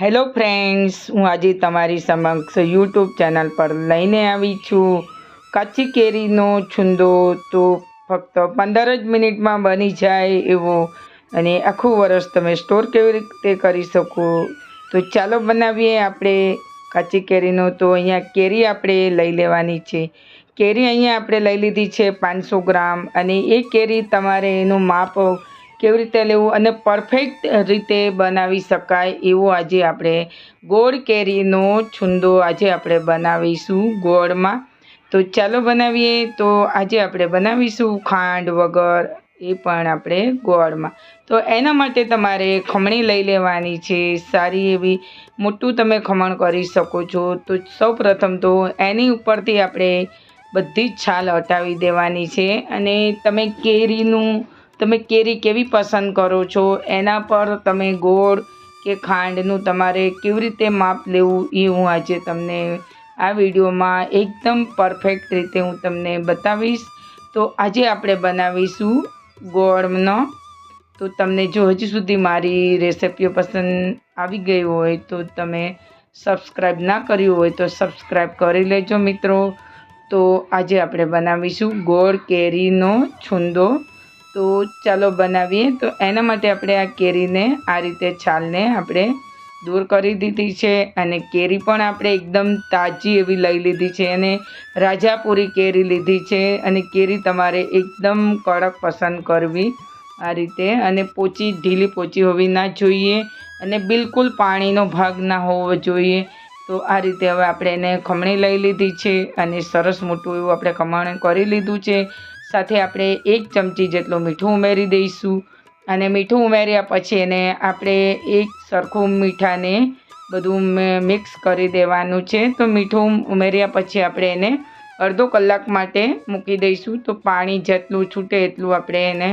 Hello friends, હું આજે તમારી સમક્ષ યુટ્યુબ ચેનલ પર લઈને આવી છું. કાચી કેરીનો છુંદો તો ફક્ત પંદર જ મિનિટમાં બની જાય એવો અને આખું વરસ તમે સ્ટોર કેવી રીતે કરી શકો? તો ચાલો બનાવીએ આપણે કાચી કેરીનો. તો અહીંયા કેરી આપણે લઈ લેવાની છે. કેરી અહીંયા આપણે લઈ લીધી છે પાંચસો ગ્રામ અને એ કેરી તમારે એનું માપ કેવી રીતે લેવું અને પરફેક્ટ રીતે બનાવી શકાય એવો આજે આપણે ગોળ કેરીનો છુંદો આજે આપણે બનાવીશું ગોળમાં. તો ચાલો બનાવીએ. તો આજે આપણે બનાવીશું ખાંડ વગર એ પણ આપણે ગોળમાં. તો એના માટે તમારે ખમણી લઈ લેવાની છે. સારી એવી મોટું તમે ખમણ કરી શકો છો. તો સૌપ્રથમ તો એની ઉપરથી આપણે બધી જ છાલ હટાવી દેવાની છે. અને તમે કેરીનું તમે કેરી કેવી પસંદ કરો છો? એના પર તમે ગોળ કે ખાંડનું તમારે કેવી રીતે માપ લેવું એ હું આજે તમને આ વિડીયોમાં એકદમ પરફેક્ટ રીતે હું તમને બતાવીશ. તો આજે આપણે બનાવીશું ગોળનો. તો તમને જો હજી સુધી મારી રેસિપીઓ પસંદ આવી ગઈ હોય તો તમે સબસ્ક્રાઈબ ના કર્યું હોય તો સબસ્ક્રાઈબ કરી લેજો મિત્રો. તો આજે આપણે બનાવીશું ગોળ કેરીનો છુંદો. તો ચાલો બનાવીએ. તો એના માટે આપણે આ કેરીને આ રીતે છાલને આપણે દૂર કરી દીધી છે અને કેરી પણ આપણે એકદમ તાજી એવી લઈ લીધી છે અને રાજાપુરી કેરી લીધી છે અને કેરી તમારે એકદમ કડક પસંદ કરવી આ રીતે અને પોચી, ઢીલી પોચી હોવી ના જોઈએ અને બિલકુલ પાણીનો ભાગ ના હોવો જોઈએ. તો આ રીતે હવે આપણે એને ખમણી લઈ લીધી છે અને સરસ મોટું એવું આપણે ખમણ કરી લીધું છે. સાથે આપણે એક ચમચી જેટલું મીઠું ઉમેરી દઈશું. અને મીઠું ઉમેર્યા પછી એને આપણે એક સરખું મીઠાને બધું મિક્સ કરી દેવાનું છે. તો મીઠું ઉમેર્યા પછી આપણે એને અડધો કલાક માટે મૂકી દઈશું. તો પાણી જેટલું છૂટે એટલું આપણે એને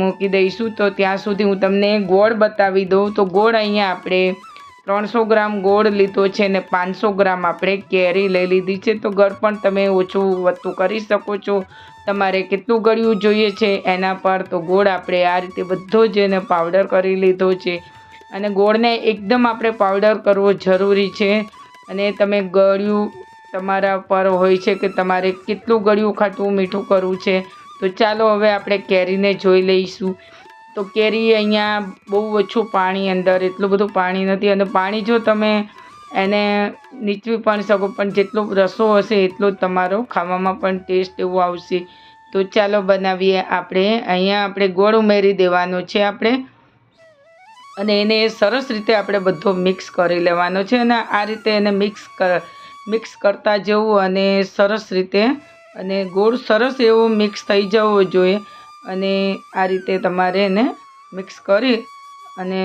મૂકી દઈશું. તો ત્યાં સુધી હું તમને ગોળ બતાવી દઉં. તો ગોળ અહીંયા આપણે ત્રણસો ગ્રામ ગોળ લીધો છે ને પાંચસો ગ્રામ આપણે કેરી લઈ લીધી છે. તો ગળ પણ તમે ઓછું વધતું કરી શકો છો. તમારે કેટલું ગળ્યું જોઈએ છે એના પર તો ગોળ આપણે આ રીતે બધો જ એને પાવડર કરી લીધો છે. અને ગોળને એકદમ આપણે પાવડર કરવો જરૂરી છે. અને તમે ગળ્યું તમારા પર હોય છે કે તમારે કેટલું ગળ્યું ખાટું મીઠું કરવું છે. તો ચાલો હવે આપણે કેરીને જોઈ લઈશું. તો કેરી અહીંયા બહુ ઓછું પાણી અંદર, એટલું બધું પાણી નથી. અને પાણી જો તમે એને નીચવી પણ શકો, પણ જેટલો રસો હશે એટલો તમારો ખાવામાં પણ ટેસ્ટ એવું આવશે. તો ચાલો બનાવીએ આપણે. અહીંયા આપણે ગોળ ઉમેરી દેવાનો છે આપણે. અને એને સરસ રીતે આપણે બધો મિક્સ કરી લેવાનો છે. અને આ રીતે એને મિક્સ મિક્સ કરતા જવું અને સરસ રીતે, અને ગોળ સરસ એવો મિક્સ થઈ જવો જોઈએ. અને આ રીતે તમારે એને મિક્સ કરી અને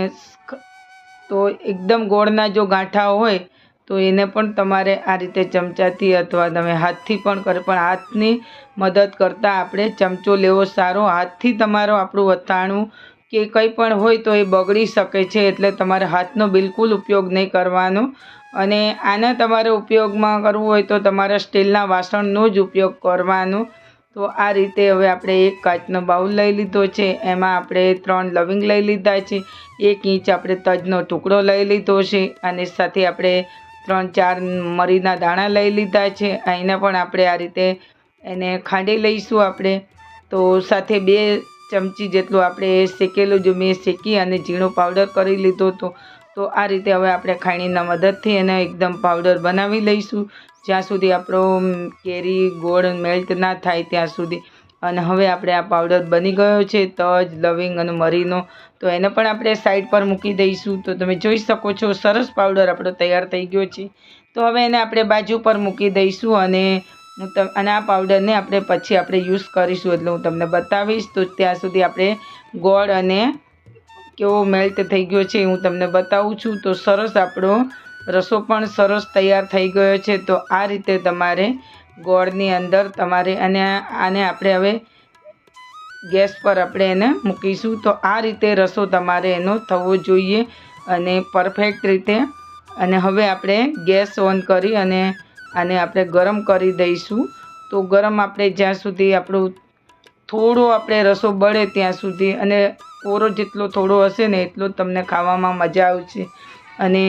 તો એકદમ ગોળના જો ગાંઠા હોય, તો એને પણ તમારે આ રીતે ચમચાથી અથવા તમે હાથથી પણ કરે પણ હાથની મદદ કરતાં આપણે ચમચો લેવો સારો. હાથથી તમારો આપણું અથાણું કે કંઈ પણ હોય તો એ બગડી શકે છે એટલે તમારે હાથનો બિલકુલ ઉપયોગ નહીં કરવાનો. અને આના તમારે ઉપયોગમાં કરવું હોય તો તમારા સ્ટીલના વાસણનો જ ઉપયોગ કરવાનો. તો આ રીતે હવે આપણે એક કાચનો બાઉલ લઈ લીધો છે. એમાં આપણે ત્રણ લવિંગ લઈ લીધા છે. એક ઇંચ આપણે તજનો ટુકડો લઈ લીધો છે અને સાથે આપણે ત્રણ ચાર મરીના દાણા લઈ લીધા છે. અહીંને પણ આપણે આ રીતે એને ખાંડી લઈશું આપણે. તો સાથે બે ચમચી જેટલું આપણે શેકેલું જો મેં શેકી અને ઝીણો પાવડર કરી લીધો હતો તો આ રીતે હવે આપણે ખાણીના મદદથી એને એકદમ પાવડર બનાવી લઈશું. જ્યાં સુધી આપણો કેરી, ગોળ મેલ્ટ ના થાય ત્યાં સુધી. અને હવે આપણે આ પાવડર બની ગયો છે, તજ, લવિંગ અને મરીનો. તો એને પણ આપણે સાઈડ પર મૂકી દઈશું. તો તમે જોઈ શકો છો, સરસ પાવડર આપણો તૈયાર થઈ ગયો છે. તો હવે એને આપણે બાજુ પર મૂકી દઈશું અને હું તમ, અને આ પાવડરને આપણે પછી આપણે યુઝ કરીશું. એટલે હું તમને બતાવીશ. તો ત્યાં સુધી આપણે ગોળ અને કેવો મેલ્ટ થઈ ગયો છે હું તમને બતાવું છું. તો સરસ આપણો રસો પણ સરસ તૈયાર થઈ ગયો છે. તો આ રીતે તમારે ગોળની અંદર તમારે અને આને આપણે હવે ગેસ પર આપણે એને મૂકીશું. તો આ રીતે રસો તમારે એનો થવો જોઈએ અને પરફેક્ટ રીતે. અને હવે આપણે ગેસ ઓન કરી અને આને આપણે ગરમ કરી દઈશું. તો ગરમ આપણે જ્યાં સુધી આપણું થોડો આપણે રસો બળે ત્યાં સુધી અને કોરો જેટલો થોડો હશે ને એટલો તમને ખાવામાં મજા આવશે. અને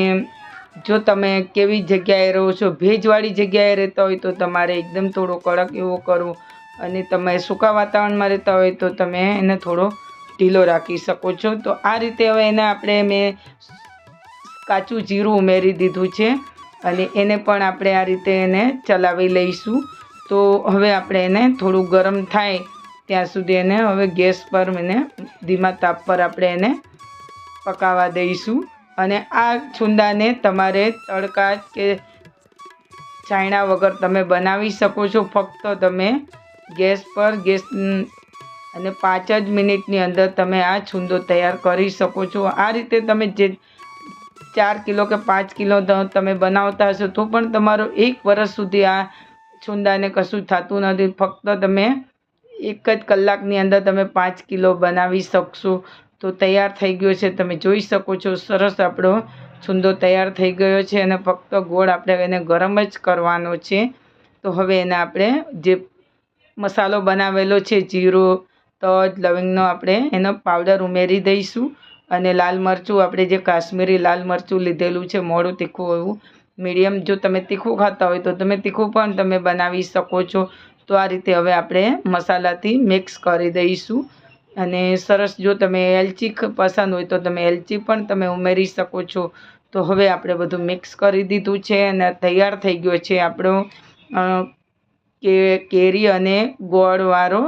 જો તમે કેવી જગ્યાએ રહો છો, ભેજવાળી જગ્યાએ રહેતા હોય તો તમારે એકદમ થોડો કડક એવો કરવો. અને તમે સૂકા વાતાવરણમાં રહેતા હોય તો તમે એને થોડો ઢીલો રાખી શકો છો. તો આ રીતે હવે એને આપણે મેં કાચું જીરું ઉમેરી દીધું છે અને એને પણ આપણે આ રીતે એને ચલાવી લઈશું. તો હવે આપણે એને થોડું ગરમ થાય ત્યાં સુધી એને હવે ગેસ પર એને ધીમા તાપ પર આપણે એને પકાવવા દઈશું. અને આ છુંદાને તમારે તડકા કે છાયણા વગર તમે બનાવી શકો છો. ફક્ત તમે ગેસ પર, ગેસ અને પાંચ જ મિનિટની અંદર તમે આ છુંદો તૈયાર કરી શકો છો. આ રીતે તમે જે ચાર કિલો કે પાંચ કિલો તમે બનાવતા હશો તો પણ તમારો એક વર્ષ સુધી આ છુંદાને કશું થતું નથી. ફક્ત તમે એક જ કલાકની અંદર તમે પાંચ કિલો બનાવી શકશો. તો તૈયાર થઈ ગયો છે. તમે જોઈ શકો છો, સરસ આપણો છુંદો તૈયાર થઈ ગયો છે અને ફક્ત ગોળ આપણે એને ગરમ જ કરવાનો છે. તો હવે એને આપણે જે મસાલો બનાવેલો છે, જીરો, તજ, લવિંગનો આપણે એનો પાવડર ઉમેરી દઈશું. અને લાલ મરચું, આપણે જે કાશ્મીરી લાલ મરચું લીધેલું છે, મોડું તીખું એવું, મીડિયમ, જો તમે તીખું ખાતા હોય તો તમે તીખું પણ તમે બનાવી શકો છો. તો આ રીતે હવે આપણે મસાલાથી મિક્સ કરી દઈશું. અને સરસ જો તમે એલચી પસંદ હોય તો તમે એલચી પણ તમે ઉમેરી શકો છો. તો હવે આપણે બધું મિક્સ કરી દીધું છે અને તૈયાર થઈ ગયો છે આપણો કે, કેરી અને ગોળવાળો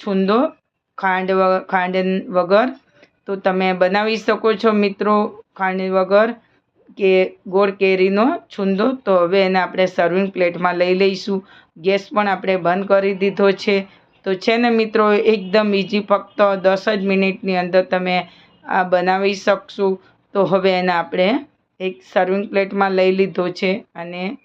છુંદો ખાંડ ખાંડ વગર. તો તમે બનાવી શકો છો મિત્રો ખાંડ વગર. કે ગોળ કેરીનો છુંદો, તો હવે એને આપણે સર્વિંગ પ્લેટમાં લઈ લઈશું. ગેસ પણ આપણે બંધ કરી દીધો છે. તો છે ને મિત્રો, એકદમ ઇઝી ફક્ત દસ જ મિનિટની અંદર તમે આ બનાવી શકશો. તો હવે એને આપણે એક સર્વિંગ પ્લેટમાં લઈ લીધો છે. અને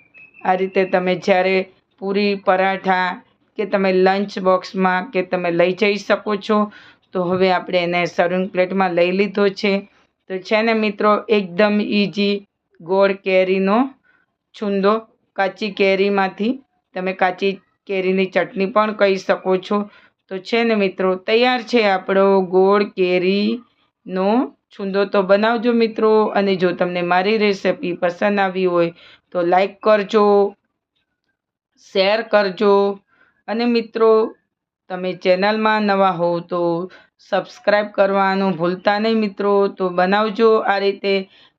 આ રીતે તમે જ્યારે પૂરી પરાઠા કે તમે લંચ બોક્સમાં કે તમે લઈ જઈ શકો છો, તો હવે આપણે એને સર્વિંગ પ્લેટમાં લઈ લીધો છે. તો છે ને મિત્રો, એકદમ ઇઝી ગોળ કેરીનો છુંદો, કાચી કેરીમાંથી. તમે કાચી કેરીની ચટણી પણ કહી શકો છો. તો છે ને મિત્રો, તૈયાર છે આપણો ગોળ કેરીનો છુંદો. તો બનાવજો મિત્રો, અને જો તમને મારી રેસિપી પસંદ આવી હોય, તો લાઈક કરજો શેર કરજો. અને મિત્રો તમે ચેનલમાં નવા હોવ તો સબસ્ક્રાઈબ કરવાનું ભૂલતા નહીં મિત્રો. તો બનાવજો આ રીતે.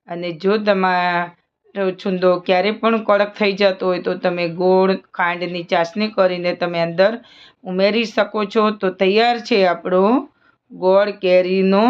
અને જો તમારો છુંદો ક્યારે પણ કડક થઈ જતો હોય તો તમે ગોળ ખાંડની ચાસણી કરીને તમે અંદર ઉમેરી શકો છો. તો તૈયાર છે આપણો ગોળ કેરીનો